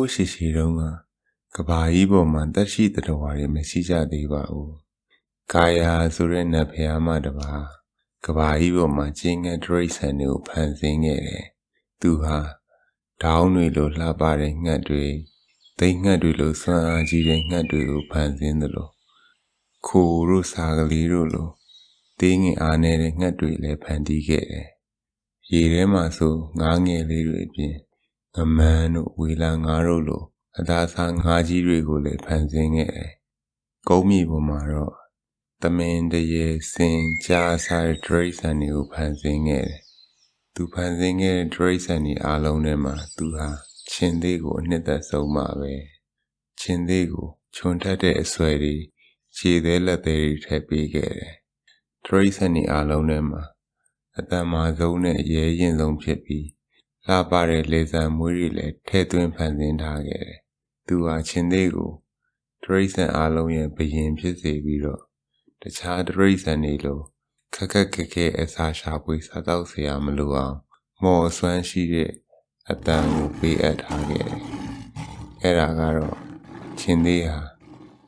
းရှိရှိတုန်းကကဘာကြီးပေါ်မှာတက်ရှိတတော်တွေမရှိကြသေးပါဘူးကာယာဆိုတဲ့နတ်ဖျားမတပါကဘာကြီးပေါ်မှာကျင်းငတ်ဒရိษံတွေကိုဖန်ဆင်းခဲ့တယ်သူဟာဒေါင်းတွေလိုလှပတဲ့ငှက်တွေသိငှက်တွေလိုစွမ်းအားကြီးတဲ့ငှက်တွေကိုဖန်ဆင်းသလိုခိုတို့စာကလေးတို့လိုတင်းငင်အားနေတဲ့ငှက်တွေလည်းဖန်တီးခဲ့တယ်ရေထဲမှာဆိုငားငယ်လေးတွေအပြင် ငမန်းတို့ဝေလာငါတို့လိုအသာစားငါကြီးတွေကိုလည်းဖန်ဆင်းခဲ့တယ်။ကုန်းမြေပေါ်မှာတော့သမင်တရေစင်ကြားစားတဲ့ဒရိစံတွေကိုဖန်ဆင်းခဲ့တယ်။သူဖန်ဆင်းခဲ့တဲ့ဒရိစံတွေအားလုံးထဲမှာသူဟာရှင်သေးကိုအနှစ်သက်ဆုံးပါပဲ။ရှင်သေးကိုခြုံထက်တဲ့အဆွဲတွေခြေသေးလက်သေးတွေထည့်ပေးခဲ့တယ်။ဒရိစံတွေအားလုံးထဲမှာအတ္တမာဆုံးနဲ့အရေးရင်ဆုံးဖြစ်ပြီး လှပတဲ့လေဆံမွေးတွေလည်းထဲ့သွင်းဖန်ဆင်းထားခဲ့တယ်။သူဟာချင်းသေးကိုတရိษံအားလုံးရဲ့ဘယင်ဖြစ်စေပြီးတော့တခြားတရိษံတွေလိုခက်ခက်ခက်ခဲအစာရှာပွေစားတော့เสียမလို့အောင်မော်ဆွမ်းရှိတဲ့အတန်ကိုပေးအပ်ထားခဲ့တယ်။အဲ့ဒါကတော့ချင်းသေးဟာ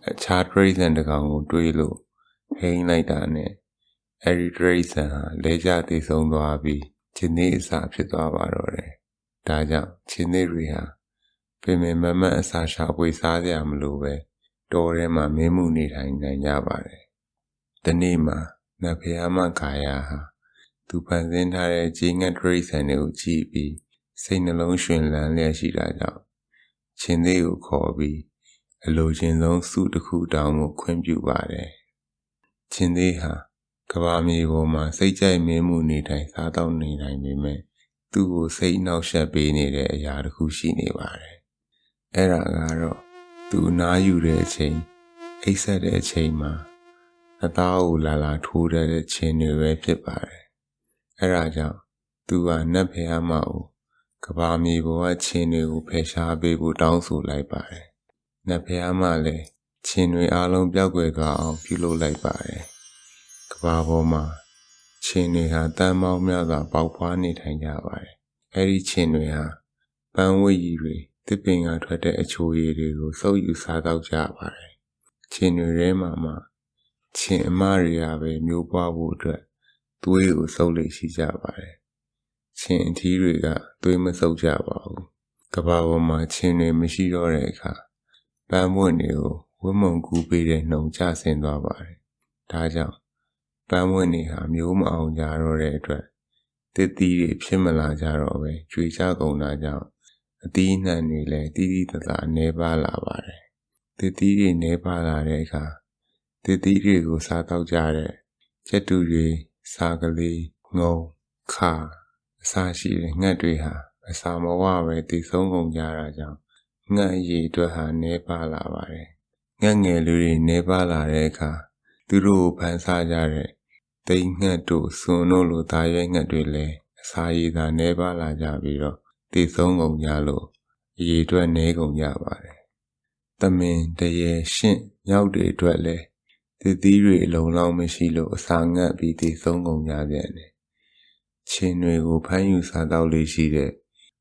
အခြားတရိษံတကောင်ကိုတွေးလို့ဟိန်းလိုက်တာနဲ့အဲ့ဒီတရိษံဟာလဲကျတည်ဆုံးသွားပြီး ချင်းသေးအစာဖြစ်သွားပါတော့တယ်။ဒါကြောင့်ချင်းသေးတွေဟာပင်ပင်မမတ်အစာရှာပွေစားကြမလို့ပဲတောထဲမှာမင်းမှုနေထိုင်နိုင်ကြပါတယ်။ဒီနေ့မှာနတ်ဖျားမခါယာဟာသူဖန်ဆင်းထားတဲ့ဂျင်းငတ်တရိษံတွေကိုကြည့်ပြီးစိတ်နှလုံးရှင်လန်းလျက်ရှိတာကြောင့်ချင်းသေးကိုခေါ်ပြီးအလိုချင်ဆုံးစုတစ်ခုတောင်းဖို့ခွင့်ပြုပါတယ်။ချင်းသေးဟာ ကဘာမြေပေါ်မှာစိတ်ကြိုက်မင်းမှုနေတိုင်းစားတော့နေနိုင်ပေမဲ့သူ့ကိုစိတ်နှောက်ယှက်ပေးနေတဲ့အရာတစ်ခုရှိနေပါတယ်။အဲ့ဒါကတော့သူအနားယူတဲ့အချိန်အိပ်ဆက်တဲ့အချိန်မှာအသားကိုလာလာထိုးတဲ့ခြင်းတွေပဲဖြစ်ပါတယ်။အဲ့ဒါကြောင့်သူကနတ်ဖျားမကိုကဘာမြေပေါ်ကခြင်းတွေကိုဖယ်ရှားပေးဖို့တောင်းဆိုလိုက်ပါတယ်။နတ်ဖျားမလည်းခြင်းတွေအလုံးပြောက်ွယ်သွားအောင်ပြုလုပ်လိုက်ပါတယ်။ ကဘာပေါ်မှာချင်းတွေဟာတန်ပေါင်းများစွာပေါက်ဖွားနေထိုင်ကြပါတယ်။အဲဒီချင်းတွေဟာပန်းဝတ်ရည်တွေတစ်ပင်ကထွက်တဲ့အချိုရည်တွေကိုစုပ်ယူစားတော့ကြပါတယ်။ချင်းတွေထဲမှာမှချင်းအမတွေကပဲမျိုးပွားဖို့အတွက်သွေးကိုစုပ်လိရှိကြပါတယ်။ချင်းအထီးတွေကသွေးမစုပ်ကြပါဘူး။ကဘာပေါ်မှာချင်းတွေမရှိတော့တဲ့အခါပန်းပွင့်တွေကိုဝတ်မုံကူးပေးတဲ့နှုံကျဆင်းသွားပါတယ်။ဒါကြောင့် ပန်းဝင်တွေဟာမျိုးမအောင်ကြတော့တဲ့အတွက်တစ်သီးတွေဖြစ်မလာကြတော့ပဲကျွေချကုန်တာကြောင့်အသီးနှံတွေလည်းတီးတီးတသာနေပါလာပါတယ်တစ်သီးတွေနေပါလာတဲ့အခါတစ်သီးတွေကိုစားတော့ကြတဲ့ချက်တူတွေစားကလေးငုံခါအစာရှိတဲ့ငှက်တွေဟာအစာမဝပဲတည်ဆုံးကုန်ကြတာကြောင့်ငှက်ရည်အတွက်ဟာနေပါလာပါတယ်ငှက်ငယ်လူတွေနေပါလာတဲ့အခါသူတို့ကိုဖန်ဆားကြတဲ့ တိမ်ငှက်တို့စွန်တို့လိုသားရဲငှက်တွေလည်းအစာရည်သာနှဲပါလာကြပြီးတော့တည်ဆုံးကုန်ကြလို့အရေးအတွက်နှဲကုန်ကြပါတယ်။တမင်တရေရှင့်မြောက်တွေအတွက်လည်းတည်သီးတွေအလုံးလောက်မရှိလို့အစာငတ်ပြီးတည်ဆုံးကုန်ကြပြန်တယ်။ချင်းတွေကိုဖမ်းယူစားတော့လေးရှိတဲ့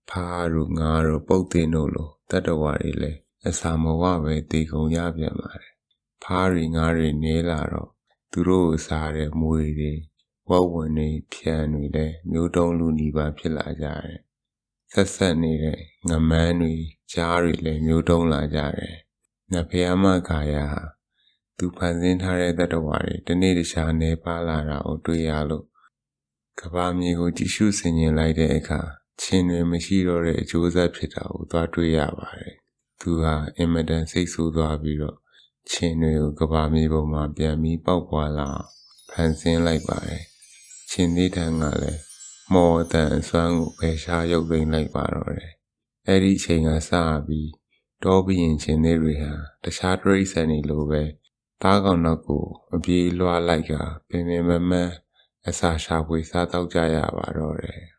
ဖားတို့ငါးတို့ပုတ်တင်တို့လိုတတ္တဝါတွေလည်းအစာမဝပဲတည်ကုန်ကြပြန်ပါတယ်။ဖားတွေငါးတွေနေလာတော့ သူတို့ကိုစားတဲ့မွေတွေဝက်ဝင်တွေဖြန်တွေလည်းမျိုးတုံးလူနီးပါဖြစ်လာကြတယ်ဆက်ဆက်နေတဲ့ငမန်းတွေကြားတွေလည်းမျိုးတုံးလာကြတယ်နဖျားမခါယာသူဖန်ဆင်းထားတဲ့တတ္တဝါတွေတနေ့တခြားနေပါလာတာကိုတွေ့ရလို့ကဘာမြေကိုကြည့်ရှုဆင်ခြင်လိုက်တဲ့အခါချင်းတွေမရှိတော့တဲ့အကျိုးဆက်ဖြစ်တာကိုသွားတွေ့ရပါတယ်သူဟာအင်မတန်စိတ်ဆိုးသွားပြီးတော့ ချင်းတွေကိုကဘာမြေပုံမှာပြန်ပြီးပေါက်ပွားလာဖန်ဆင်းလိုက်ပါတယ်။ချင်းသေးတန်းကလည်းမော်တန်အစွမ်းကိုဖယ်ရှားရုပ်သိမ်းလိုက်ပါတော့တယ်။အဲ့ဒီချိန်ကစပြီးတောဘရင်ချင်းသေးတွေဟာတခြားတရိษံတွေလိုပဲသားကောင်တော့ကိုအပြေးလွှားလိုက်ကပင်ပင်မမန်းအစာရှာဖွေစားတော့ကြရပါတော့တယ်။